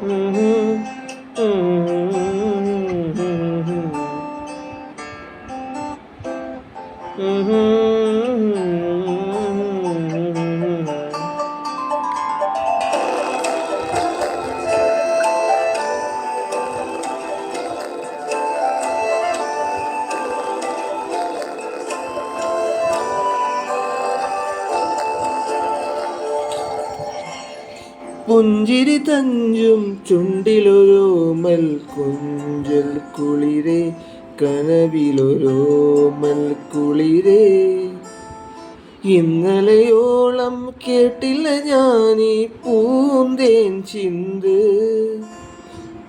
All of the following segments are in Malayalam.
Mm-hmm. mm-hmm. mm-hmm. mm-hmm. പുഞ്ചിരി തഞ്ചും ചുണ്ടിലൊരോമൽ കുഞ്ചൽ കുളിരേ കനവിലൊരോമൽ കുളിരേ. ഇന്നലെയോളം കേട്ടില്ല ഞാനീ പൂന്തേൻ ചിന്ത്.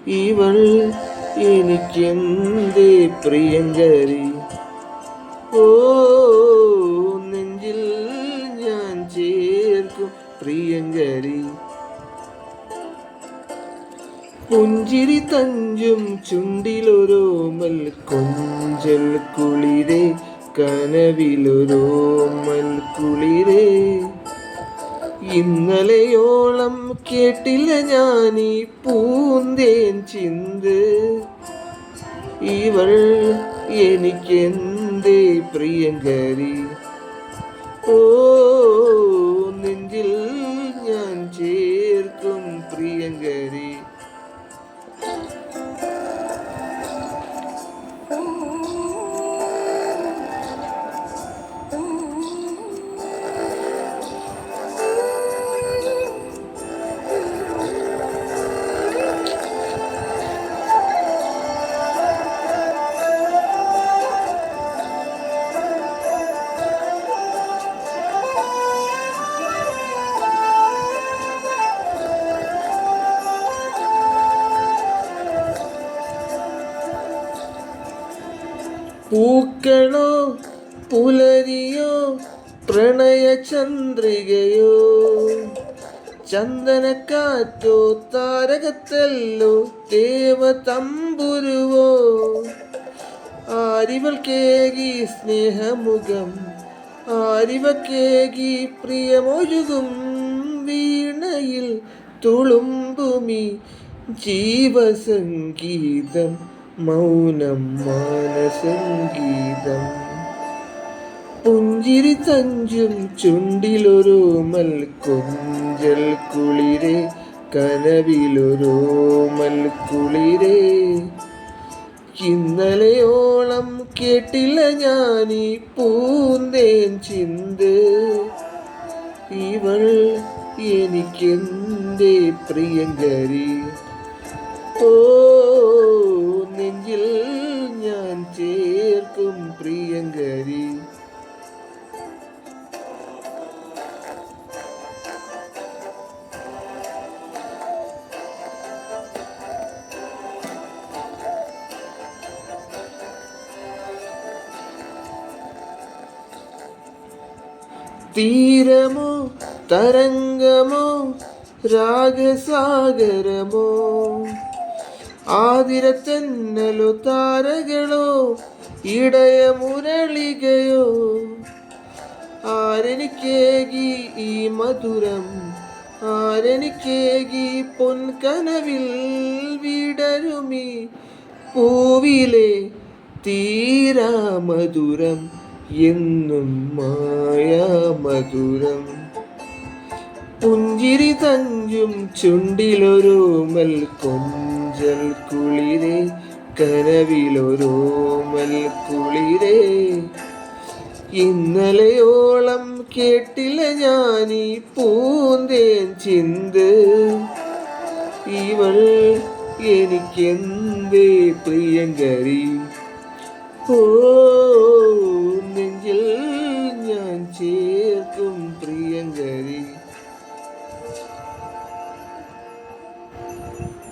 ഇവൾ എനിക്കെന്തേ പ്രിയങ്കരി. ഓ നെഞ്ചിൽ ഞാൻ ചേർക്കും പ്രിയങ്കരി. പുഞ്ചിരി തഞ്ചും ചുണ്ടിലൊരോമൽ കൊഞ്ചൽ കുളിരേ കനവിലൊരോമൽ കുളിരേ. ഇന്നലെയോളം കേട്ടില്ല ഞാനീ പൂന്തേൻ ചിന്ത്. ഇവൾ എനിക്കെന്തേ പ്രിയങ്കരി? പൂക്കളോ പുലരിയോ പ്രണയചന്ദ്രികയോ ചന്ദനക്കാറ്റോ താരകത്തല്ലോ ദേവതമ്പുരുവോ? തമ്പുരുവോ കേകി സ്നേഹമുഖം ആരിവക്കേകി കേകി പ്രിയമൊഴുകും വീണയിൽ തുളുമ്പുമി ജീവസംഗീതം മൗനം മാനസംഗീതം. പുഞ്ചിരി തഞ്ചും ചുണ്ടിലൊരു കൊഞ്ചൽ കുളിരേ കനവിലൊരോമൽ കുളിരെ. ഇന്നലെയോളം കേട്ടില്ല ഞാനീ പൂന്തേൻ ചിന്ത്. ഇവൾ എനിക്കെന്തേ പ്രിയങ്കരി? ഓ പ്രിയങ്കരി. തീരമോ തരംഗമോ രാഗസാഗരമോ? ആതിരത്തെന്നലോ താരകളോ ഇടയ മുരളികയോ ആരനിക്കേകി ഈ മധുരം? ആരനിക്കേകി പൊൻകനവിൽ വിടരുമി പൂവിലെ തീരാ മധുരം എന്നും മായാമധുരം? പുഞ്ചിരി തഞ്ചും ചുണ്ടിലൊരു മൽ കൊഞ്ചൽ കുളിരേ കനവിലൊരോമൽ കുളിരേ. ഇന്നലെയോളം കേട്ടില്ല ഞാൻ ഈ പൂന്തേൻ ചിന്ത്. ഇവൾ എനിക്കെന്തേ പ്രിയങ്കരി ഓ നെഞ്ചിൽ ഞാൻ ചേ